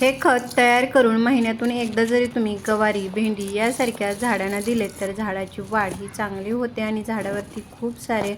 हे खत तयार करून महिन्यातून एकदा जरी तुम्ही गवारी भेंडी यासारख्या झाडांना दिले तर झाडाची वाढ ही चांगली होते आणि झाडावरती खूप सारे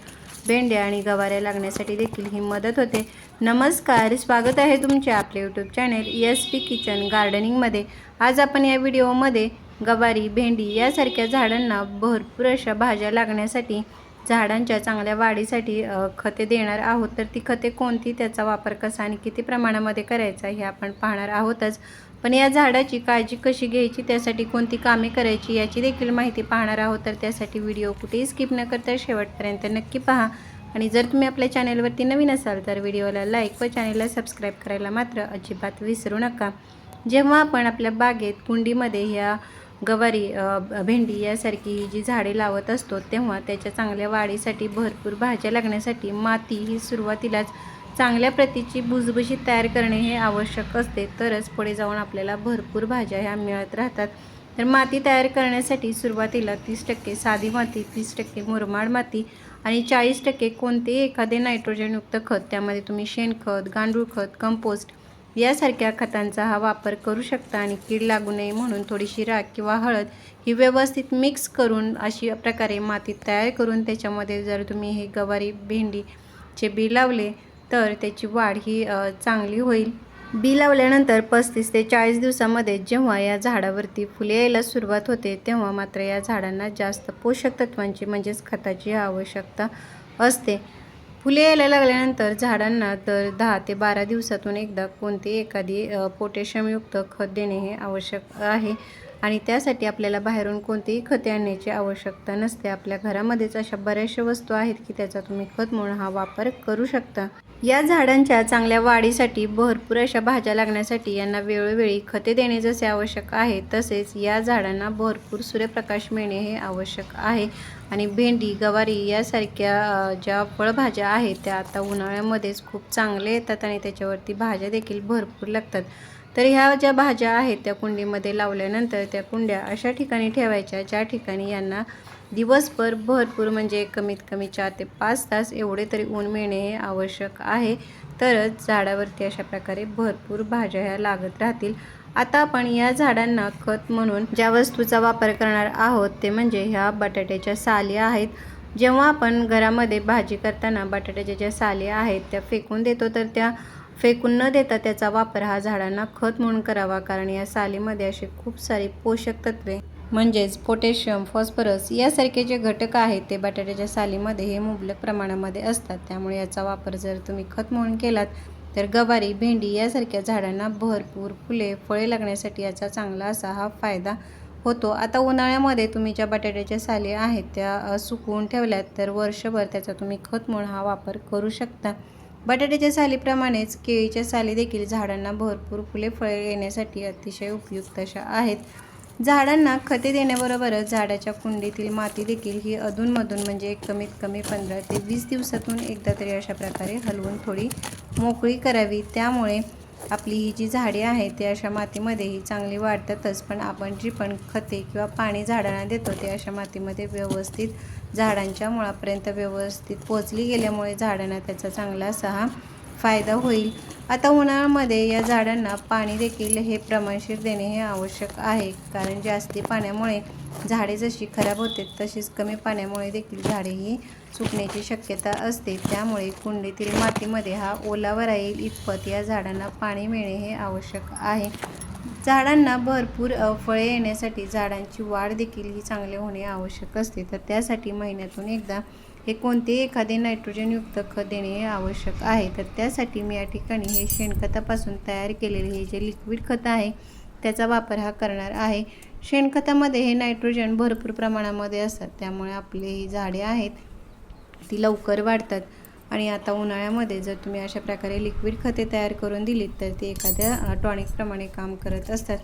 भेंड्या आणि गवाऱ्या लागण्यासाठी देखील ही मदत होते. नमस्कार स्वागत आहे तुमचे आपले YouTube channel S P kitchen गार्डनिंगमध्ये आज आपण या व्हिडिओमध्ये गवारी भेंडी यासारख्या झाडांना भरपूर अशा भाज्या लागण्यासाठी झाडांच्या चांगल्या वाढीसाठी खते देणार आहोत. तर ती खते कोणती? त्याचा वापर कसा आणि किती प्रमाणामध्ये करायचा हे आपण पाहणार आहोतच. पण या झाडाची काळजी कशी घ्यायची? त्यासाठी कोणती कामे करायची? याची देखील माहिती पाहणार आहोत. तर त्यासाठी व्हिडिओ कुठेही स्किप न करता शेवटपर्यंत नक्की पहा. आणि जर तुम्ही आपल्या चॅनेलवरती नवीन असाल तर व्हिडिओला लाईक व चॅनेलला सबस्क्राईब करायला मात्र अजिबात विसरू नका. जेव्हा आपण आपल्या बागेत कुंडीमध्ये ह्या गवारी भेंडी यासारखी ही जी झाडे लावत असतो तेव्हा त्याच्या चांगल्या वाढीसाठी भरपूर भाज्या लागण्यासाठी माती ही सुरुवातीलाच चांगल्या प्रतीची भुजभुशी तयार करणे हे आवश्यक असते. तरच पुढे जाऊन आपल्याला भरपूर भाज्या ह्या मिळत राहतात. तर माती तयार करण्यासाठी सुरुवातीला तीस टक्के साधी माती तीस टक्के मुरमाड माती आणि चाळीस टक्के कोणतेही एखादे नायट्रोजनयुक्त खत त्यामध्ये तुम्ही शेणखत गांडूळ खत कंपोस्ट यासारख्या खतांचा हा वापर करू शकता आणि कीड लागू नये म्हणून थोडीशी राख किंवा हळद ही व्यवस्थित मिक्स करून अशी प्रकारे माती तयार करून त्याच्यामध्ये जर तुम्ही हे गवारी भेंडीचे बी लावले तर त्याची वाढ ही चांगली होईल. बी लावल्यानंतर पस्तीस ते चाळीस दिवसामध्ये जेव्हा या झाडावरती फुले यायला सुरुवात होते तेव्हा मात्र या झाडांना जास्त पोषक तत्वांची म्हणजेच खताची आवश्यकता असते. फुले यायला लागल्यानंतर झाडांना तर दहा ते बारा दिवसातून एकदा कोणती एखादी पोटॅशियमयुक्त खत देणे हे आवश्यक आहे. आणि त्यासाठी आपल्याला बाहेरून कोणतीही खते आणण्याची आवश्यकता नसते. आपल्या घरामध्येच अशा बऱ्याचशा वस्तू आहेत की त्याचा तुम्ही खत म्हणून हा वापर करू शकता. या झाडांच्या चांगल्या वाढीसाठी भरपूर अशा भाज्या लागण्यासाठी यांना वेळोवेळी खते देणे जसे आवश्यक आहे तसेच या झाडांना भरपूर सूर्यप्रकाश मिळणे हे आवश्यक आहे. आणि भेंडी गवारी यासारख्या ज्या फळभाज्या आहेत त्या आता उन्हाळ्यामध्येच खूप चांगले येतात आणि त्याच्यावरती भाज्या देखील भरपूर लागतात. तर ह्या ज्या भाज्या आहेत त्या कुंडीमध्ये लावल्यानंतर त्या कुंड्या अशा ठिकाणी ठेवायच्या ज्या ठिकाणी यांना दिवसभर भरपूर म्हणजे कमीत कमी चार ते पाच तास एवढे तरी ऊन मिळणे हे आवश्यक आहे. तरच झाडावरती अशा प्रकारे भरपूर भाज्या ह्या लागत राहतील. आता आपण या झाडांना खत म्हणून ज्या वस्तूचा वापर करणार आहोत ते म्हणजे ह्या बटाट्याच्या साली आहेत. जेव्हा आपण घरामध्ये भाजी करताना बटाट्याच्या ज्या साली आहेत त्या फेकून देतो तर त्या फेकून न देता त्याचा वापर हा झाडांना खत म्हणून करावा. कारण या सालीमध्ये असे खूप सारे पोषक तत्वे म्हणजेच पोटॅशियम फॉस्फरस यासारखे जे घटक आहेत ते बटाट्याच्या सालीमध्ये हे मुबलक प्रमाणामध्ये असतात. त्यामुळे याचा वापर जर तुम्ही खत म्हणून केलात तर गवारी भेंडी यासारख्या झाडांना भरपूर फुले फळे लागण्यासाठी याचा चांगला असा हा फायदा होतो. आता उन्हाळ्यामध्ये तुम्ही ज्या बटाट्याच्या साली आहेत त्या सुकवून ठेवल्यात तर वर्षभर त्याचा तुम्ही खत म्हणून हा वापर करू शकता. बटाट्याच्या सालीप्रमाणेच केळीच्या साली देखील झाडांना भरपूर फुले फळे येण्यासाठी अतिशय उपयुक्त अशा आहेत. झाडांना खते देण्याबरोबरच झाडाच्या कुंडीतील माती देखील ही अधूनमधून म्हणजे कमीत कमी पंधरा ते वीस दिवसातून एकदा तरी अशा प्रकारे हलवून थोडी मोकळी करावी. त्यामुळे आपली ही जी झाडे आहेत ते अशा मातीमध्येही चांगली वाढतातच. पण आपण जी पण खते किंवा पाणी झाडांना देतो ते अशा मातीमध्ये व्यवस्थित झाडांच्या मुळापर्यंत व्यवस्थित पोचली गेल्यामुळे झाडांना त्याचा चांगला असा हा फायदा होईल. आता उन्हाळ्यामध्ये या झाडांना पाणी देखील हे प्रमाणशीर देणे हे आवश्यक आहे. कारण जास्ती पाण्यामुळे झाडे जशी खराब होते तशीच कमी पाण्यामुळे देखील झाडे ही सुकण्याची शक्यता असते. त्यामुळे कुंडीतील मातीमध्ये हा ओलावा राहील इतपत या झाडांना पाणी मिळणे हे आवश्यक आहे. झाडांना भरपूर फळे येण्यासाठी झाडांची वाढ देखील ही चांगली होणे आवश्यक असते. तर त्यासाठी महिन्यातून एकदा हे कोणतेही एखादे नायट्रोजनयुक्त खत देणे हे आवश्यक आहे. तर त्यासाठी मी या ठिकाणी हे शेणखतापासून तयार केलेले हे जे लिक्विड खत आहे त्याचा वापर हा करणार आहे. शेणखतामध्ये हे नायट्रोजन भरपूर प्रमाणामध्ये असतात. त्यामुळे आपले ही झाडे आहेत ती लवकर वाढतात. आणि आता उन्हाळ्यामध्ये जर तुम्ही अशा प्रकारे लिक्विड खते तयार करून दिलीत तर ते एखाद्या टॉनिकप्रमाणे काम करत असतात.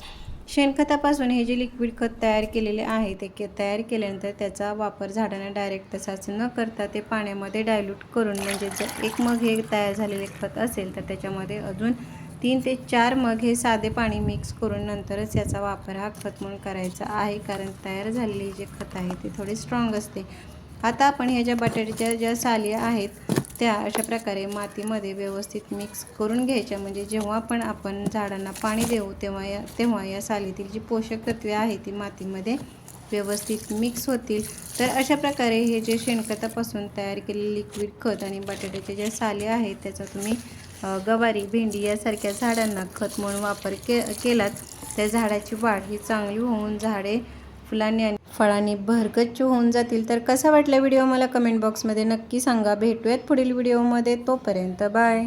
शेणखतापासून हे जे लिक्विड खत तयार केलेले आहे ते के तयार केल्यानंतर त्याचा वापर झाडांना डायरेक्ट तसाच न करता ते पाण्यामध्ये डायल्यूट करून म्हणजे जर एक मग हे तयार झालेले खत असेल तर त्याच्यामध्ये अजून तीन ते चार मग हे साधे पाणी मिक्स करून नंतरच याचा वापर हा खत म्हणून करायचा आहे. कारण तयार झालेले जे खत आहे ते थोडे स्ट्रॉंग असते. आता आपण ह्या ज्या बटाट्याच्या ज्या साली आहेत त्या अशा प्रकारे मातीमध्ये व्यवस्थित मिक्स करून घ्यायच्या. म्हणजे जेव्हा पण आपण झाडांना पाणी देऊ तेव्हा या तेव्हा या सालीतील जी पोषक तत्वे आहेत ती मातीमध्ये व्यवस्थित मिक्स होतील. तर अशा प्रकारे हे जे शेणखतापासून तयार केलेले लिक्विड खत आणि बटाट्याचे ज्या साली आहेत त्याचा तुम्ही गवारी भेंडी यासारख्या झाडांना खत म्हणून वापर के केलात त्या झाडाची वाढ ही चांगली होऊन झाडे फुलांनी आणि फळांनी भरगच्च होऊन जातील. तर कसा वाटला व्हिडिओ? मला कमेंट बॉक्समध्ये नक्की सांगा. भेटूयात पुढील व्हिडिओमध्ये. तोपर्यंत बाय.